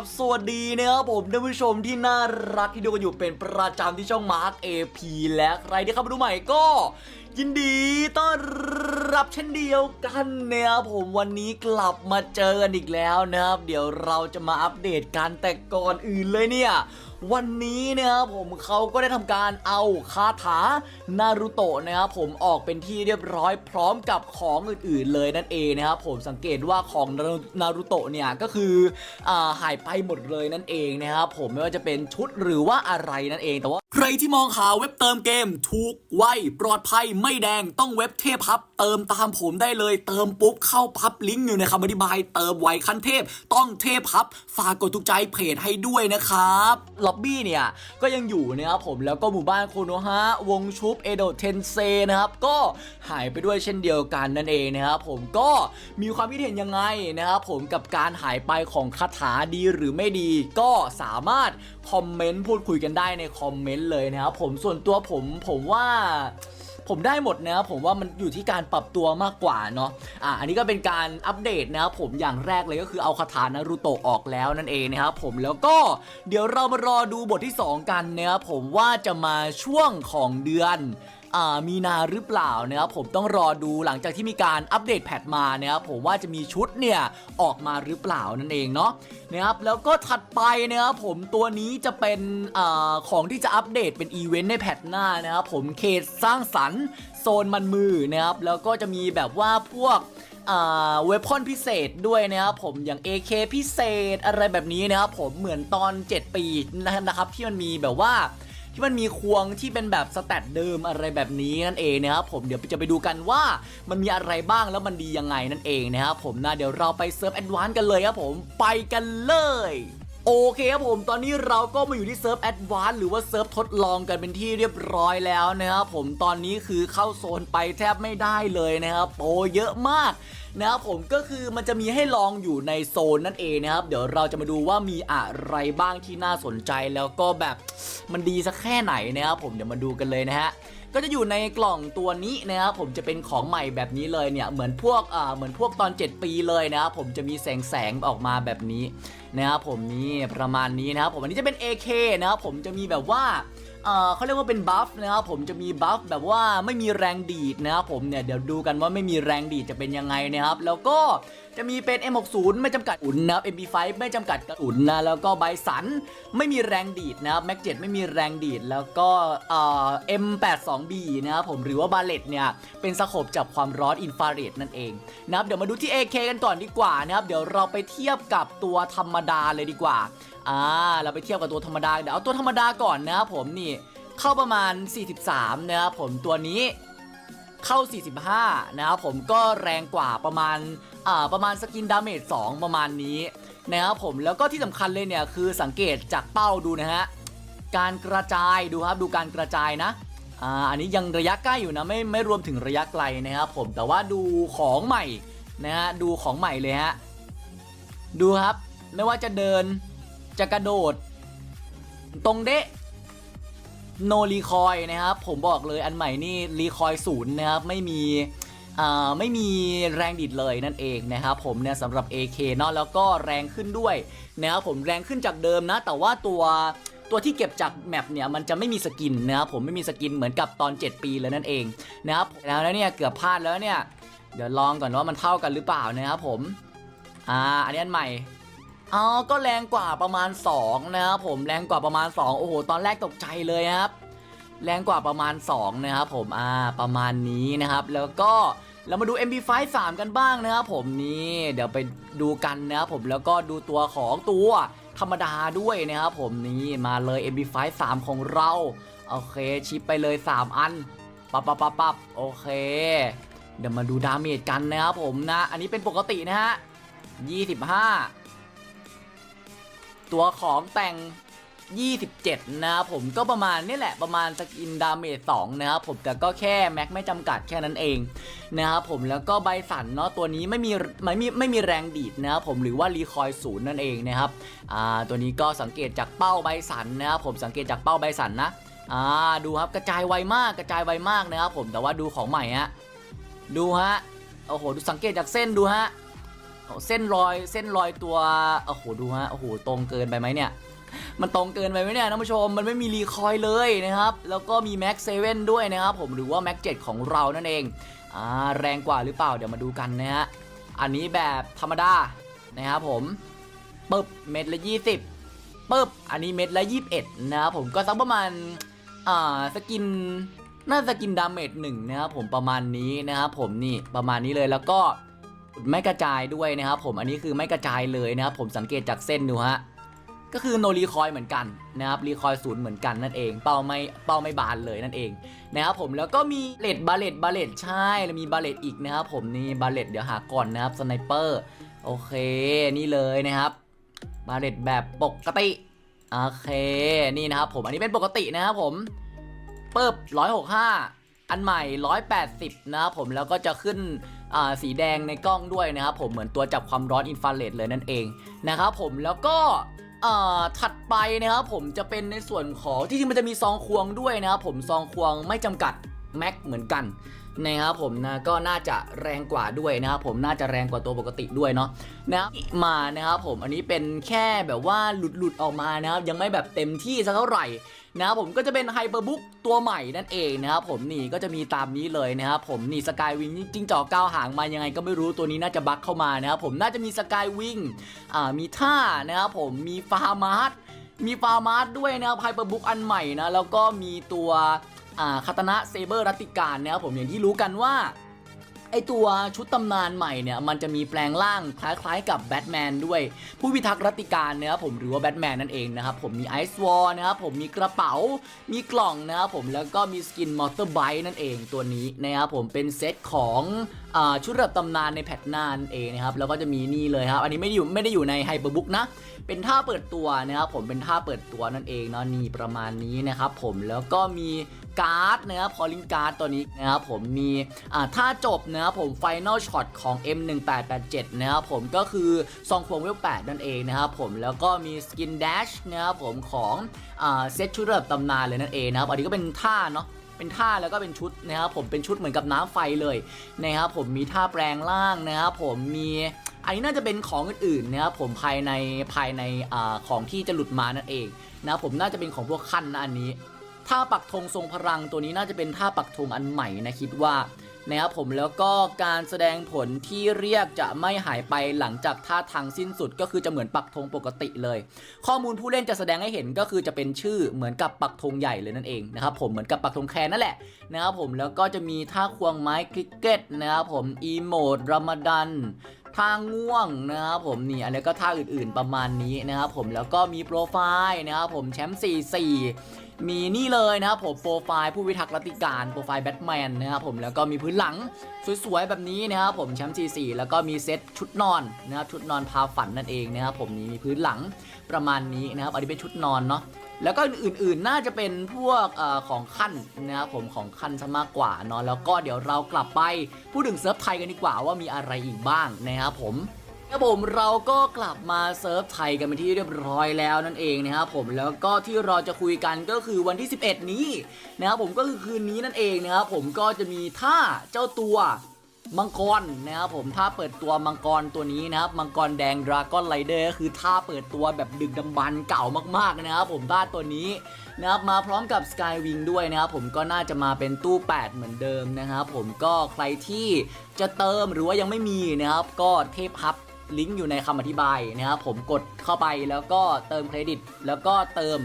บสวัสดีนะครับผมท่านผู้ชมที่น่ารักที่ดูกันอยู่เป็นประจำที่ช่องมาร์คเอพีและใครที่เข้ามาดูใหม่ก็ ยินดีต้อนรับเช่นเดียวกันนะครับผมวันนี้กลับมาเจอกันอีกแล้วนะครับ เดี๋ยวเราจะมาอัปเดตกันแต่ก่อนอื่นเลยเนี่ย วันนี้นะครับผมเขาก็ได้ทำการเอาคาถานารูโตะนะครับผมออกเป็นที่เรียบร้อยพร้อมกับของอื่นๆเลยนั่นเองนะครับผมสังเกตว่าของนารูโตะเนี่ยก็คืออาหายไปหมดเลยนั่นเองนะครับผมไม่ว่าจะเป็นชุดหรือว่าอะไรนั่นเองแต่ว่าใครที่มองหาเว็บเติมเกม ถูกไวปลอดภัยไม่แดงต้องเว็บเทพพับเติมตามผมได้เลยเติมปุ๊บเข้าพับลิงก์อยู่ในคำอธิบาย เติมไวขั้นเทพ ต้องเทพพับฝากกดถูกใจเพจให้ด้วยนะครับล็อบบี้เนี่ยก็ยังอยู่นะครับผมแล้วก็หมู่บ้านโคโนฮะวงชุบเอโดเทนเซนะครับก็หายไปด้วยเช่นเดียวกันนั่นเองนะครับผมก็มีความคิดเห็นยังไงนะครับผมกับการหายไปของคาถาดีหรือไม่ดีก็สามารถคอมเมนต์พูดคุยกันได้ในคอมเมนต์เลยนะครับผมส่วนตัวผมผมว่า ผมได้หมดนะครับผมว่ามันอยู่ที่การปรับตัวมากกว่าเนาะอะอันนี้ก็เป็นการอัปเดตนะครับผมอย่างแรกเลยก็คือเอาคาถานารูโตะออกแล้วนั่นเองนะครับผมแล้วก็เดี๋ยวเรามารอดูบทที่ 2 กันนะครับผมว่าจะมาช่วงของเดือน มีนาหรือเปล่านะครับผมต้องรอดูหลังจากที่มีการอัปเดตแพทมานะครับผมว่าจะมีชุดเนี่ยออกมาหรือเปล่านั่นเองเนาะนะครับแล้วก็ถัดไปนะครับผมตัวนี้จะเป็นอของที่จะอัปเดตเป็นอีเวนต์ในแพทหน้านะครับผมเขตสร้างสรรค์โซนมันมือนะครับแล้วก็จะมีแบบว่าพวกเวพอนพิเศษด้วยนะครับผมอย่าง AK พิเศษอะไรแบบนี้นะครับผมเหมือนตอน 7 ปีนะครับที่มันมีแบบว่า ที่มันมีควงที่เป็นแบบสแตทเดิมอะไรแบบนี้นั่นเองนะครับผมเดี๋ยวจะไปดูกันว่ามันมีอะไรบ้างแล้วมันดียังไงนั่นเองนะครับผมนะเดี๋ยวเราไปเซิร์ฟแอดวานซ์กันเลยครับผมไปกันเลยโอเคครับผมตอนนี้เราก็มาอยู่ที่เซิร์ฟแอดวานซ์หรือว่าเซิร์ฟทดลองกันเป็นที่เรียบร้อยแล้วนะครับผมตอนนี้คือเข้าโซนไปแทบไม่ได้เลยนะครับโปเยอะมาก นะครับผมก็คือมันจะมีให้ลองอยู่ในโซนนั่นเองนะครับเดี๋ยวเราจะมาดูว่ามีอะไรบ้างที่น่าสนใจแล้วก็แบบมันดีสักแค่ไหนนะครับผมเดี๋ยวมาดูกันเลยนะฮะก็จะอยู่ในกล่องตัวนี้นะครับผมจะเป็นของใหม่แบบนี้เลยเนี่ยเหมือนพวกอ่าเหมือนพวกตอน 7 ปีเลยนะครับผมจะมีแสงแสงออกมาแบบนี้นะครับผมนี่ประมาณนี้นะครับผมอันนี้จะเป็น AK นะครับผมจะมีแบบว่า เขาเรียกว่าเป็นบัฟนะครับผมจะมีบัฟแบบว่าไม่มีแรงดีดนะครับผมเนี่ยเดี๋ยวดูกันว่าไม่มีแรงดีดจะเป็นยังไงนะครับ แล้วก็จะมีเป็น M60 ไม่จำกัดกระสุนนะครับ MP5 ไม่จำกัดกระสุนนะแล้วก็ไบสันไม่มีแรงดีดนะครับแม็ก7ไม่มีแรงดีดแล้วก็เอ่อ M82B นะครับผมหรือว่าบาเลตเนี่ยเป็นสโคปจับความร้อนอินฟราเรดนั่นเองนะครับเดี๋ยวมาดูที่ AK กันก่อนดีกว่านะครับเดี๋ยวเราไปเทียบกับตัวธรรมดาเลยดีกว่าอ่าเราไปเทียบกับตัวธรรมดาเดี๋ยวเอาตัวธรรมดาก่อนนะครับผมนี่ เข้าประมาณ 43 นะครับผมตัวนี้เข้า 45 นะครับผมก็แรงกว่าประมาณอ่าประมาณสกินดาเมจ2ประมาณนี้นะครับผมแล้วก็ที่สำคัญเลยเนี่ยคือสังเกตจากเป้าดูนะฮะการกระจายดูครับดูการกระจายนะอ่าอันนี้ยังระยะใกล้อยู่นะไม่ไม่รวมถึงระยะไกลนะครับผมแต่ว่าดูของใหม่นะฮะดูของใหม่เลยฮะดูครับไม่ว่าจะเดินจะกระโดด ตรงเดะ โนรีคอยนะครับผมบอกเลยอันใหม่นี่รีคอยศูนย์นะครับไม่มีไม่มีแรงดิดเลยนั่นเองนะครับผมเนี่ยสำหรับ AK เนาะแล้วก็แรงขึ้นด้วยนะครับผมแรงขึ้นจากเดิมนะ แต่ว่าตัวตัวที่เก็บจากแมปเนี่ยมันจะไม่มีสกินนะครับผมไม่มีสกินเหมือนกับตอน 7 ปีเลยนั่นเองนะครับแล้วเนี่ยเกือบพลาดแล้วเนี่ยเดี๋ยวลองก่อนว่ามันเท่ากันหรือเปล่านะครับผมอ่าอันนี้อันใหม่ อ๋อก็แรงกว่าประมาณ 2 นะครับผมแรงกว่าประมาณ 2 โอ้โห ตอนแรกตกใจเลยครับ แรงกว่าประมาณ 2 นะครับผมอ่าประมาณนี้นะครับ แล้วก็เรามาดู MP5 3 กันบ้างนะครับผมนี่เดี๋ยวไปดูกันนะครับผมแล้วก็ดูตัวของตัวธรรมดาด้วยนะครับผมนี่มาเลย MP5 3 ของเรา โอเคชิปไปเลย 3 อันปับปับปับปับโอเค เดี๋ยวมาดูดาเมจกันนะครับผมนะ อันนี้เป็นปกตินะฮะ25 ตัวของแต่ง 27 นะครับผมก็ประมาณนี่แหละประมาณสกินดาเมจ2นะครับผมแต่ก็แค่แม็กไม่จำกัดแค่นั้นเองนะครับผมแล้วก็ใบสันเนาะตัวนี้ไม่มีไม่มีไม่มีแรงดีดนะครับผมหรือว่ารีคอยศูนย์นั่นเองนะครับอ่าตัวนี้ก็สังเกตจากเป้าใบสันนะครับผมสังเกตจากเป้าใบสันนะอ่าดูครับกระจายไวมากกระจายไวมากนะครับผมแต่ว่าดูของใหม่ฮะดูฮะโอ้โหดูสังเกตจากเส้นดูฮะ เส้นรอยเส้นรอยตัวโอ้โหดูฮะโอ้โหตรงเกินไปไหมเนี่ย มันตรงเกินไปไหมเนี่ยท่านผู้ชมมันไม่มีรีคอยล์เลยนะครับ แล้วก็มี Max 7ด้วยนะครับผมหรือว่า Max 7ของเรานั่นเองอ่าแรงกว่าหรือเปล่าเดี๋ยวมาดูกันนะฮะอันนี้แบบธรรมดานะครับผมปึ๊บเม็ดละ20ปึ๊บอันนี้เม็ดละ21นะครับผมก็สักประมาณอ่าสกินน่าสกินดาเมจหนึ่งนะครับผมประมาณนี้นะครับผมนี่ประมาณนี้เลยแล้วก็ ไม่กระจายด้วยนะครับผมอันนี้คือไม่กระจายเลยนะครับผมสังเกตจากเส้นดูฮะก็คือโนรีคอยเหมือนกันนะครับรีคอยศูนย์เหมือนกันนั่นเอง เป้าไม่เป้าไม่บานเลยนั่นเองนะครับผมแล้วก็มีเลดบาเลตบาเลตใช่แล้วมีบาเลตอีกนะครับผมนี่บาเลตเดี๋ยวหาก่อนนะครับสไนเปอร์โอเคนี่เลยนะครับบาเลตแบบปกติโอเคนี่นะครับผมอันนี้เป็นปกตินะครับผมเปิบ165 อันใหม่ 180 นะครับผมแล้วก็จะขึ้น สีแดงในกล้องด้วยนะครับผมเหมือนตัวจับความร้อนอินฟราเรดเลยนั่นเองนะครับผมแล้วก็อ่อถัดไปนะครับผมจะเป็นในส่วนของที่จริงมันจะมีซองควงด้วยนะครับผมซองควงไม่จำกัด แม็กเหมือนกันนะครับผมนะก็น่าจะแรงกว่าด้วยนะครับผมน่าจะแรงกว่าตัวปกติด้วยเนาะนะครับมานะครับผมอันนี้เป็นแค่แบบว่าหลุดหลุดออกมานะครับยังไม่แบบเต็มที่สักเท่าไหร่นะครับผมก็จะเป็นไฮเปอร์บุ๊กตัวใหม่นั่นเองนะครับผมนี่ก็จะมีตามนี้เลยนะครับผมนี่สกายวิงจิ้งจอกก้าวหางมายังไงก็ไม่รู้ตัวนี้น่าจะบั๊กเข้ามานะครับผมน่าจะมีสกายวิงอ่ามีท่านะครับผมมีฟาร์มาร์ทมีฟาร์มาร์ทด้วยนะครับไฮเปอร์บุ๊กอันใหม่นะแล้วก็มีตัว คาตนะเซเบอร์รัติการนะครับผมอย่างที่รู้กันว่าไอตัวชุดตำนานใหม่เนี่ยมันจะมีแปลงร่างคล้ายๆกับแบทแมนด้วย ผู้พิทักษ์รัติการนะครับผมหรือว่าแบทแมนนั่นเองนะครับผมมีไอซ์วอลนะครับผมมีกระเป๋า มีกล่องนะครับผมแล้วก็มีสกินมอเตอร์ไบค์นั่นเองตัวนี้นะครับผมเป็นเซตของ ชุดระดับตำนานในแพทหนานนเองนะครับแล้วก็จะมีนี่เลยครับ อันนี้ไม่ได้อยู่ไม่ได้อยู่ในไฮเปอร์บุ๊กนะ เป็นท่าเปิดตัวนะครับผมเป็นท่าเปิดตัวนั่นเองเนาะนี่ประมาณนี้นะครับผมแล้วก็มีการ์ดนะครับพอลิงการ์ดตัวนี้นะครับผมมีท่าจบนะครับผมไฟนอลช็อตของ M1887 นะครับผมก็คือซองควงเวล8นั่นเองนะครับผมแล้วก็มีสกิน Dash นะครับผมของเซตชุดระดับตำนานเลยนั่นเองนะครับอันนี้ก็เป็นท่าเนาะ เป็นท่าแล้วก็เป็นชุดนะครับผมเป็นชุดเหมือนกับน้ำไฟเลยนะครับผมมีท่าแปลงร่างนะครับผมมีอันนี้น่าจะเป็นของอื่นๆนะครับผมภายในภายในอของที่จะหลุดมานั่นเองนะครับผมน่าจะเป็นของพวกขั้นนะอันนี้ท่าปักธงทรงพลังตัวนี้น่าจะเป็นท่าปักธงอันใหม่นะคิดว่า นะครับผมแล้วก็การแสดงผลที่เรียกจะไม่หายไปหลังจากท่าทางสิ้นสุดก็คือจะเหมือนปักธงปกติเลย ข้อมูลผู้เล่นจะแสดงให้เห็นก็คือจะเป็นชื่อเหมือนกับปักธงใหญ่เลยนั่นเองนะครับผมเหมือนกับปักธงแคนนั่นแหละนะครับผมแล้วก็จะมีท่าควงไม้คริกเก็ตนะครับผมอีโมดรามดัน ท่าง่วงนะครับผมนี่อะไรก็ท่าอื่นๆประมาณนี้นะครับผมแล้วก็มีโปรไฟล์นะครับผมแชมป์44 มีนี่เลยนะครับผมโปรไฟล์ผู้พิทักษ์รัตติการโปรไฟล์แบทแมนนะครับผมแล้วก็มีพื้นหลังสวยๆแบบนี้นะครับผมแชมป์44 แล้วก็มีเซตชุดนอนนะครับชุดนอนพาฝันนั่นเองนะครับผมนี่มีพื้นหลังประมาณนี้นะครับอันนี้เป็นชุดนอนเนาะ แล้วก็อื่นๆน่าจะเป็นพวกอของขั้นนะครับผมของขั้นซะมากกว่าเนาะแล้วก็เดี๋ยวเรากลับไปพูดถึงเซิร์ฟไทยกันดีกว่าว่ามีอะไรอีกบ้างนะครับผมครับผมเราก็กลับมาเซิร์ฟไทยกันเป็นที่เรียบร้อยแล้วนั่นเองนะครับผมแล้วก็ที่เราจะคุยกันก็คือวันที่ 11 นี้นะครับผมก็คือคืนนี้นั่นเองนะครับผมก็จะมีท่าเจ้าตัว มังกรนะครับผมท่าเปิดตัวมังกรตัวนี้นะครับมังกรแดงดราก้อนไรเดอร์คือท่าเปิดตัวแบบดึกดำบรร์เก่ามากๆนะครับผมท่าตัวนี้นะครับมาพร้อมกับ Skywing ด้วยนะครับผมก็น่าจะมาเป็นตู้ 8 เหมือนเดิมนะครับผมก็ใครที่จะเติมหรือว่ายังไม่มีนะครับก็เทพฮับลิงก์อยู่ในคำอธิบายนะครับผมกดเข้าไปแล้วก็เติมเครดิต แล้วก็เติม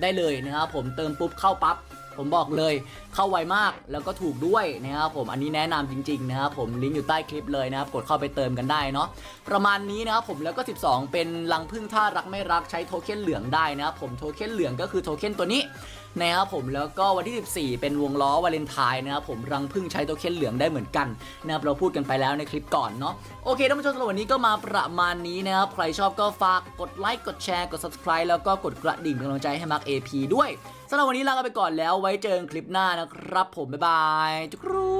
ได้เลยนะครับผมเติมปุ๊บเข้าปั๊บ ผมบอกเลยเข้าไวมากแล้วก็ถูกด้วยนะครับผมอันนี้แนะนำจริงๆนะครับผมลิงก์อยู่ใต้คลิปเลยนะครับกดเข้าไปเติมกันได้เนาะประมาณนี้นะครับผมแล้วก็ 12 เป็นรังพึ่งท่ารักไม่รักใช้โทเค็นเหลืองได้นะครับผมโทเค็นเหลืองก็คือโทเค็นตัวนี้ นะครับผมแล้วก็วันที่ 14 เป็นวงล้อวาเลนไทน์นะครับผมรังพึ่งใช้โทเค็นเหลืองได้เหมือนกันนะครับเราพูดกันไปแล้วในคลิปก่อนเนาะโอเคท่านผู้ชมสำหรับวันนี้ก็มาประมาณนี้นะครับใครชอบก็ฝากกดไลค์กดแชร์กด subscribe แล้วก็กดกระดิ่งเป็นกำลังใจให้มาร์ค AP ด้วยสำหรับวันนี้ลากันไปก่อนแล้วไว้เจอกันคลิปหน้านะครับผมบ๊ายบายจุกรู